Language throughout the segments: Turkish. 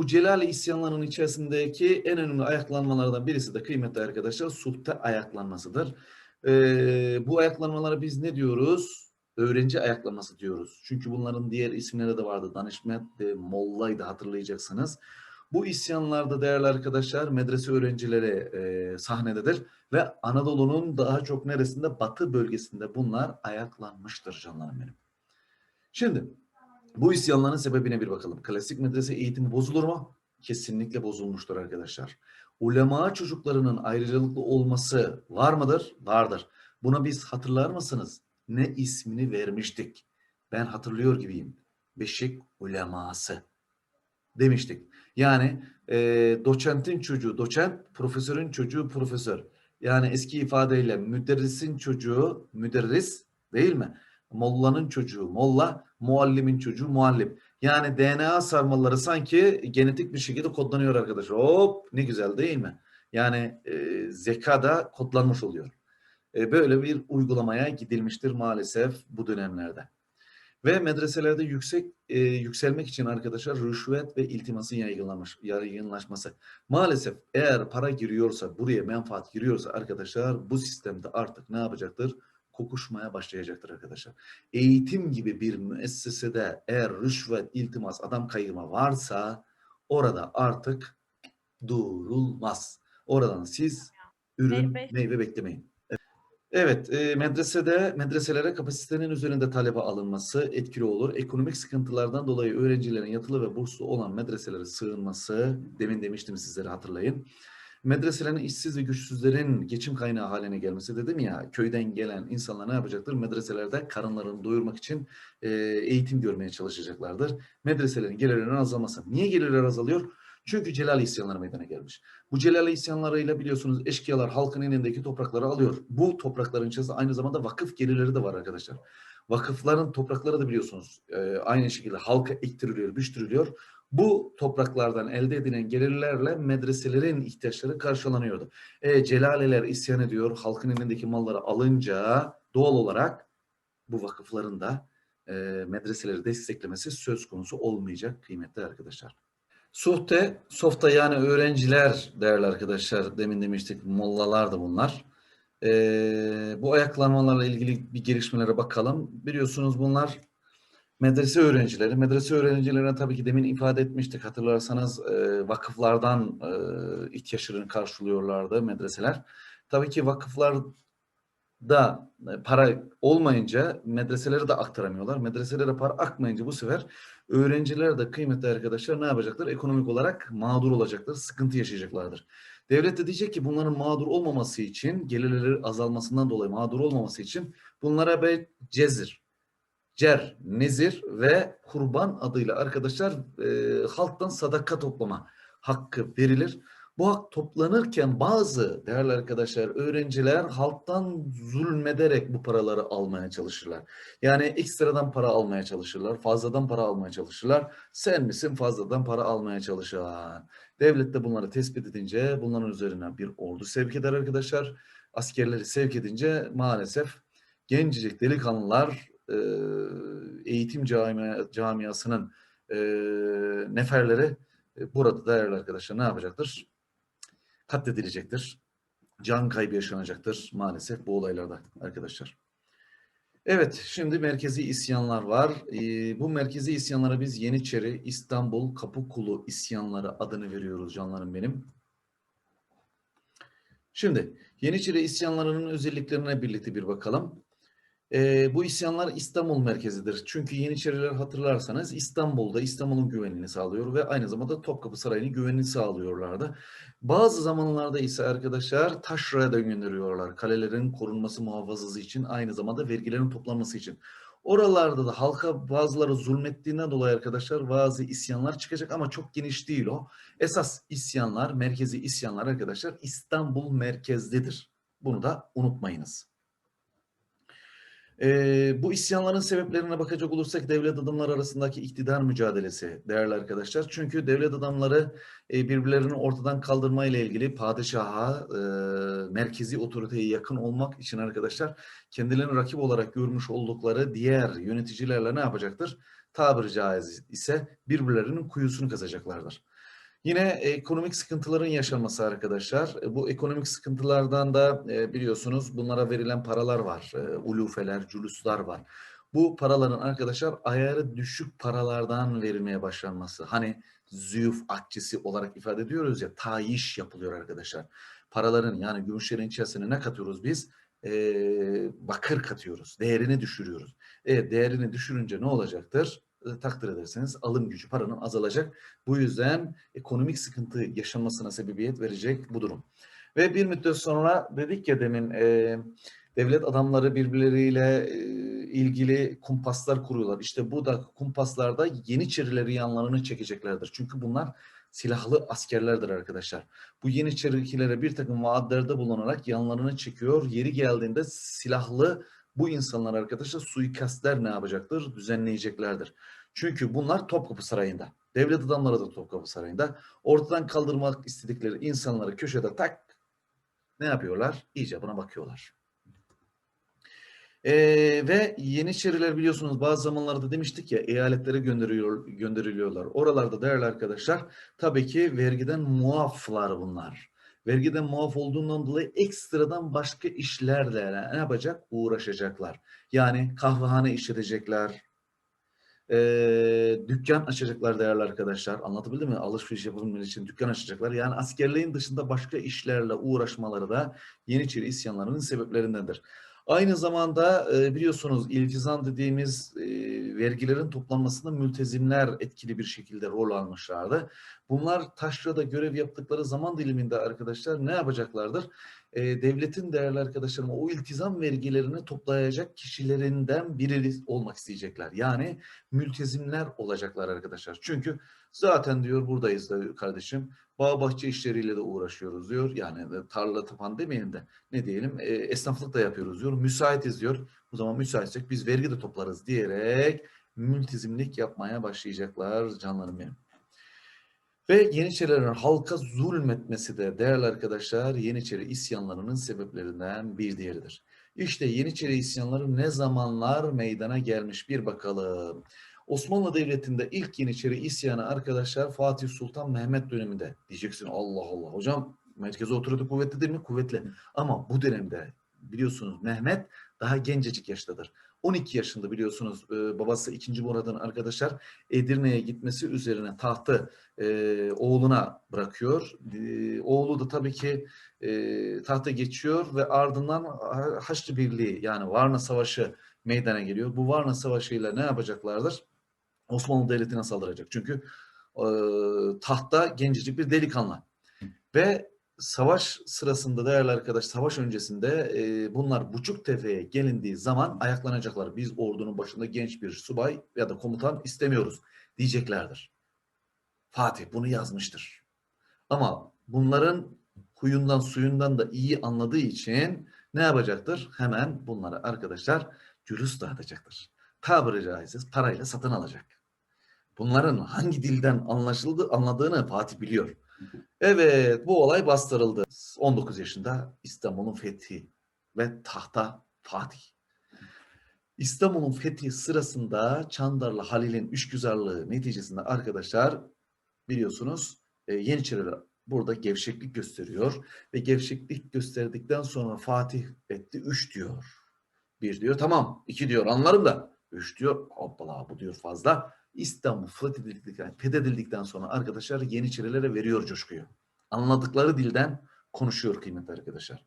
Bu Celali isyanlarının içerisindeki en önemli ayaklanmalardan birisi de kıymetli arkadaşlar suhte ayaklanmasıdır. Ee, bu ayaklanmalara biz ne diyoruz? Öğrenci ayaklanması diyoruz. Çünkü bunların diğer isimleri de vardı. Danışmet de Molla'ydı hatırlayacaksınız. Bu isyanlarda değerli arkadaşlar medrese öğrencileri e, sahnededir ve Anadolu'nun daha çok neresinde? Batı bölgesinde bunlar ayaklanmıştır canlarım benim. Şimdi bu isyanların sebebine bir bakalım. Klasik medrese eğitimi bozulur mu? Kesinlikle bozulmuştur arkadaşlar. Ulema çocuklarının ayrıcalıklı olması var mıdır? Vardır. Buna biz hatırlar mısınız? Ne ismini vermiştik? Ben hatırlıyor gibiyim. Beşik uleması demiştik. Yani e, doçentin çocuğu doçent, profesörün çocuğu profesör. Yani eski ifadeyle müderrisin çocuğu müderris değil mi? Molla'nın çocuğu molla, muallimin çocuğu muallim. Yani DNA sarmaları sanki genetik bir şekilde kodlanıyor arkadaşlar. Hop ne güzel değil mi? Yani e, zeka da kodlanmış oluyor. E, böyle bir uygulamaya gidilmiştir maalesef bu dönemlerde. Ve medreselerde yüksek e, yükselmek için arkadaşlar rüşvet ve iltimasın yaygınlamış, yaygınlaşması. Maalesef eğer para giriyorsa, buraya menfaat giriyorsa arkadaşlar bu sistemde artık ne yapacaktır? Kokuşmaya başlayacaktır arkadaşlar. Eğitim gibi bir müessesede eğer rüşvet, iltimas, adam kayırma varsa orada artık durulmaz. Oradan siz ürün, Meyve. meyve beklemeyin. Evet, e, medresede medreselere kapasitenin üzerinde talebe alınması etkili olur. Ekonomik sıkıntılardan dolayı öğrencilerin yatılı ve burslu olan medreselere sığınması, demin demiştim sizlere hatırlayın. Medreselerin işsiz ve güçsüzlerin geçim kaynağı haline gelmesi dedim ya, köyden gelen insanlar ne yapacaktır? Medreselerde karınlarını doyurmak için e, eğitim görmeye çalışacaklardır. Medreselerin gelirlerinin azalması. Niye gelirler azalıyor? Çünkü Celal isyanları meydana gelmiş. Bu Celal isyanlarıyla biliyorsunuz eşkıyalar halkın elindeki toprakları alıyor. Bu toprakların içerisinde aynı zamanda vakıf gelirleri de var arkadaşlar. Vakıfların toprakları da biliyorsunuz e, aynı şekilde halka ektiriliyor, biçtiriliyor. Bu topraklardan elde edilen gelirlerle medreselerin ihtiyaçları karşılanıyordu. E, Celaleler isyan ediyor, halkın elindeki malları alınca doğal olarak bu vakıfların da e, medreseleri desteklemesi söz konusu olmayacak kıymetli arkadaşlar. Suhte, softa yani öğrenciler değerli arkadaşlar. Demin demiştik mollalar da bunlar. Ee, bu ayaklanmalarla ilgili bir gelişmelere bakalım. Biliyorsunuz bunlar medrese öğrencileri. Medrese öğrencilerine tabii ki demin ifade etmiştik. Hatırlarsanız e, vakıflardan e, ihtiyaçlarını karşılıyorlardı medreseler. Tabii ki vakıflarda e, para olmayınca medreselere de aktaramıyorlar. Medreselere para akmayınca bu sefer öğrenciler de kıymetli arkadaşlar ne yapacaklar? Ekonomik olarak mağdur olacaklar, sıkıntı yaşayacaklardır. Devlet de diyecek ki bunların mağdur olmaması için, gelirleri azalmasından dolayı mağdur olmaması için bunlara bir cezir, cer, nezir ve kurban adıyla arkadaşlar e, halktan sadaka toplama hakkı verilir. Bu hak toplanırken bazı değerli arkadaşlar öğrenciler halktan zulmederek bu paraları almaya çalışırlar. Yani ekstradan para almaya çalışırlar, fazladan para almaya çalışırlar. Sen misin fazladan para almaya çalışan? Devlet de bunları tespit edince bunların üzerine bir ordu sevk eder arkadaşlar. Askerleri sevk edince maalesef gencecik delikanlılar e, eğitim camia, camiasının e, neferleri e, burada değerli arkadaşlar ne yapacaktır? Katledilecektir. Can kaybı yaşanacaktır maalesef bu olaylarda arkadaşlar. Evet, şimdi merkezi isyanlar var. Ee, bu merkezi isyanlara biz Yeniçeri, İstanbul, Kapıkulu isyanları adını veriyoruz canlarım benim. Şimdi Yeniçeri isyanlarının özelliklerine birlikte bir bakalım. Ee, bu isyanlar İstanbul merkezidir. Çünkü Yeniçeriler hatırlarsanız İstanbul'da İstanbul'un güvenliğini sağlıyor ve aynı zamanda Topkapı Sarayı'nın güvenliğini sağlıyorlardı. Bazı zamanlarda ise arkadaşlar taşraya da gönderiyorlar. Kalelerin korunması muhafazası için aynı zamanda vergilerin toplanması için. Oralarda da halka bazıları zulmettiğinden dolayı arkadaşlar bazı isyanlar çıkacak ama çok geniş değil o. Esas isyanlar, merkezi isyanlar arkadaşlar İstanbul merkezdedir. Bunu da unutmayınız. Ee, bu isyanların sebeplerine bakacak olursak devlet adamları arasındaki iktidar mücadelesi değerli arkadaşlar. Çünkü devlet adamları e, birbirlerini ortadan kaldırma ile ilgili padişaha, e, merkezi otoriteye yakın olmak için arkadaşlar kendilerini rakip olarak görmüş oldukları diğer yöneticilerle ne yapacaktır? Tabiri caiz ise birbirlerinin kuyusunu kazacaklardır. Yine ekonomik sıkıntıların yaşanması arkadaşlar. E, Bu ekonomik sıkıntılardan da e, biliyorsunuz bunlara verilen paralar var. E, Ulufeler, cüluslar var. Bu paraların arkadaşlar ayarı düşük paralardan verilmeye başlanması. Hani züğüf akçesi olarak ifade ediyoruz ya tayiş yapılıyor arkadaşlar. Paraların yani gümüşlerin içerisine ne katıyoruz biz? E, bakır katıyoruz. Değerini düşürüyoruz. Evet değerini düşürünce ne olacaktır? Takdir ederseniz alım gücü paranın azalacak. Bu yüzden ekonomik sıkıntı yaşanmasına sebebiyet verecek bu durum. Ve bir müddet sonra dedik ya demin e, devlet adamları birbirleriyle e, ilgili kumpaslar kuruyorlar. İşte bu da kumpaslarda Yeniçerileri yanlarını çekeceklerdir. Çünkü bunlar silahlı askerlerdir arkadaşlar. Bu Yeniçerilere bir takım vaatlerde bulunarak yanlarını çekiyor. Yeri geldiğinde silahlı bu insanlar arkadaşlar suikastler ne yapacaktır? Düzenleyeceklerdir. Çünkü bunlar Topkapı Sarayı'nda. Devlet adamları da Topkapı Sarayı'nda. Ortadan kaldırmak istedikleri insanları köşede tak ne yapıyorlar? İcabına bakıyorlar. Ee, ve Yeniçeriler biliyorsunuz bazı zamanlarda demiştik ya eyaletlere gönderiyor, gönderiliyorlar. Oralarda değerli arkadaşlar tabii ki vergiden muaflar bunlar. Vergiden muaf olduğundan dolayı ekstradan başka işlerle ne yapacak? Uğraşacaklar. Yani kahvehane işletecekler, ee, dükkan açacaklar değerli arkadaşlar. Anlatabildim mi? Alışveriş yapabilmeleri için dükkan açacaklar. Yani askerliğin dışında başka işlerle uğraşmaları da Yeniçeri isyanlarının sebeplerindendir. Aynı zamanda e, biliyorsunuz iltizam dediğimiz e, vergilerin toplanmasında mültezimler etkili bir şekilde rol almışlardı. Bunlar taşrada görev yaptıkları zaman diliminde arkadaşlar ne yapacaklardır? E, devletin değerli arkadaşlarım o iltizam vergilerini toplayacak kişilerinden biri olmak isteyecekler. Yani mültezimler olacaklar arkadaşlar. Çünkü zaten diyor buradayız da kardeşim bağ bahçe işleriyle de uğraşıyoruz diyor. Yani tarla tapan demeyelim de ne diyelim e, esnaflık da yapıyoruz diyor. Müsaitiz diyor. O zaman müsaitsek biz vergi de toplarız diyerek mültizimlik yapmaya başlayacaklar canlarım benim. Ve Yeniçerilerin halka zulmetmesi de değerli arkadaşlar Yeniçeri isyanlarının sebeplerinden bir diğeridir. İşte Yeniçeri isyanları ne zamanlar meydana gelmiş bir bakalım. Osmanlı Devleti'nde ilk Yeniçeri isyanı arkadaşlar Fatih Sultan Mehmet döneminde. Diyeceksin Allah Allah hocam merkezi otorite kuvvetli değil mi? Kuvvetli. Ama bu dönemde biliyorsunuz Mehmet daha gencecik yaştadır. 12 yaşında biliyorsunuz e, babası 2. Murad'ın arkadaşlar Edirne'ye gitmesi üzerine tahtı e, oğluna bırakıyor. E, oğlu da tabii ki e, tahta geçiyor ve ardından Haçlı Birliği yani Varna Savaşı meydana geliyor. Bu Varna Savaşı ile ne yapacaklardır? Osmanlı Devleti'ne saldıracak. Çünkü e, tahta gencecik bir delikanlı. Ve savaş sırasında değerli arkadaş savaş öncesinde e, bunlar buçuk tefeye gelindiği zaman ayaklanacaklar. Biz ordunun başında genç bir subay ya da komutan istemiyoruz diyeceklerdir. Fatih bunu yazmıştır. Ama bunların huyundan suyundan da iyi anladığı için ne yapacaktır? Hemen bunları arkadaşlar cülüs dağıtacaktır. Tabiri caizse parayla satın alacak. Bunların hangi dilden anlaşıldı, anladığını Fatih biliyor. Evet bu olay bastırıldı. 19 yaşında İstanbul'un fethi ve tahta Fatih. İstanbul'un fethi sırasında Çandarlı Halil'in üçgüzarlığı neticesinde arkadaşlar biliyorsunuz e, Yeniçeriler burada gevşeklik gösteriyor ve gevşeklik gösterdikten sonra Fatih etti 3 diyor. Bir diyor tamam, iki diyor anlarım da üç diyor hoppala bu diyor fazla. İstanbul fethedildikten, fethedildikten sonra arkadaşlar Yeniçerilere veriyor coşkuyu. Anladıkları dilden konuşuyor kıymetli arkadaşlar.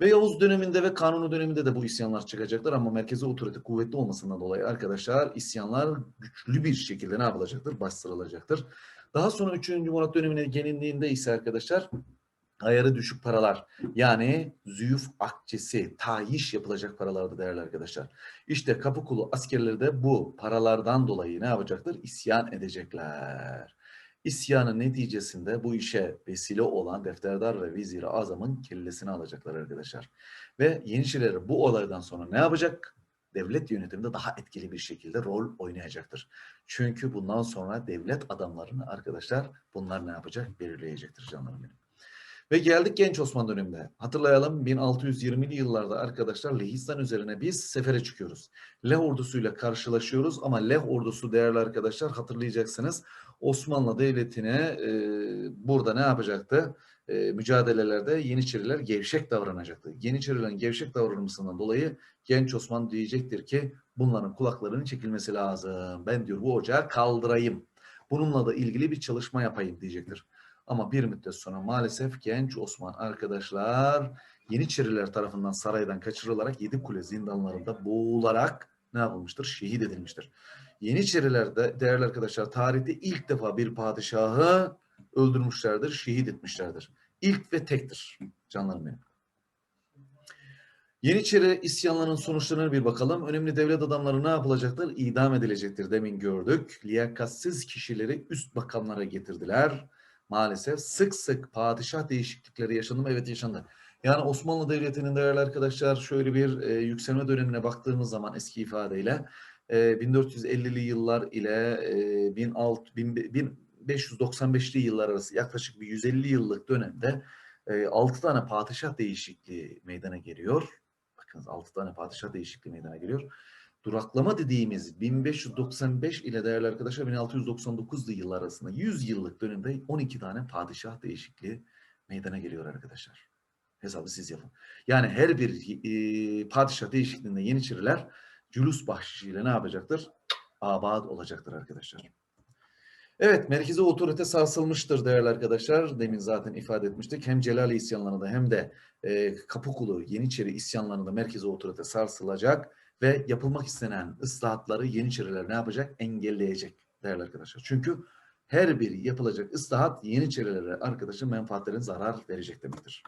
Ve Yavuz döneminde ve Kanuni döneminde de bu isyanlar çıkacaklar ama merkezi otorite kuvvetli olmasından dolayı arkadaşlar isyanlar güçlü bir şekilde ne yapılacaktır? Bastırılacaktır. Daha sonra 3. Murat dönemine gelindiğinde ise arkadaşlar ayarı düşük paralar yani züyuf akçesi, tayiş yapılacak paralardı değerli arkadaşlar. İşte Kapıkulu askerleri de bu paralardan dolayı ne yapacaktır? İsyan edecekler. İsyanın neticesinde bu işe vesile olan defterdar ve vizir azamın kellesini alacaklar arkadaşlar. Ve Yeniçeriler bu olaydan sonra ne yapacak? devlet yönetiminde daha etkili bir şekilde rol oynayacaktır. Çünkü bundan sonra devlet adamlarını arkadaşlar bunlar ne yapacak? Belirleyecektir canlarım benim. Ve geldik Genç Osman döneminde. Hatırlayalım 1620'li yıllarda arkadaşlar Lehistan üzerine biz sefere çıkıyoruz. Leh ordusuyla karşılaşıyoruz ama Leh ordusu değerli arkadaşlar hatırlayacaksınız. Osmanlı Devleti'ne e, burada ne yapacaktı? E, mücadelelerde Yeniçeriler gevşek davranacaktı. Yeniçerilerin gevşek davranmasından dolayı Genç Osman diyecektir ki bunların kulaklarının çekilmesi lazım. Ben diyor bu ocağı kaldırayım. Bununla da ilgili bir çalışma yapayım diyecektir. Ama bir müddet sonra maalesef genç Osman arkadaşlar Yeniçeriler tarafından saraydan kaçırılarak Yedikule zindanlarında boğularak ne yapılmıştır? Şehit edilmiştir. Yeniçeriler de değerli arkadaşlar tarihte ilk defa bir padişahı öldürmüşlerdir, şehit etmişlerdir. İlk ve tektir canlarım benim. Yeniçeri isyanlarının sonuçlarına bir bakalım. Önemli devlet adamları ne yapılacaktır? İdam edilecektir. Demin gördük. Liyakatsiz kişileri üst makamlara getirdiler maalesef sık sık padişah değişiklikleri yaşandı mı? Evet yaşandı. Yani Osmanlı Devleti'nin değerli arkadaşlar şöyle bir e, yükselme dönemine baktığımız zaman eski ifadeyle e, 1450'li yıllar ile e, 16, 1595'li yıllar arası yaklaşık bir 150 yıllık dönemde e, 6 tane padişah değişikliği meydana geliyor. Bakınız 6 tane padişah değişikliği meydana geliyor duraklama dediğimiz 1595 ile değerli arkadaşlar 1699'lu yıllar arasında 100 yıllık dönemde 12 tane padişah değişikliği meydana geliyor arkadaşlar. Hesabı siz yapın. Yani her bir e, padişah değişikliğinde Yeniçeriler cülus bahşişiyle ne yapacaktır? Abad olacaktır arkadaşlar. Evet, merkezi otorite sarsılmıştır değerli arkadaşlar. Demin zaten ifade etmiştik. Hem Celali isyanlarında hem de e, Kapıkulu, Yeniçeri isyanlarında merkezi otorite sarsılacak ve yapılmak istenen ıslahatları Yeniçeriler ne yapacak? Engelleyecek değerli arkadaşlar. Çünkü her bir yapılacak ıslahat Yeniçerilere arkadaşın menfaatlerine zarar verecek demektir.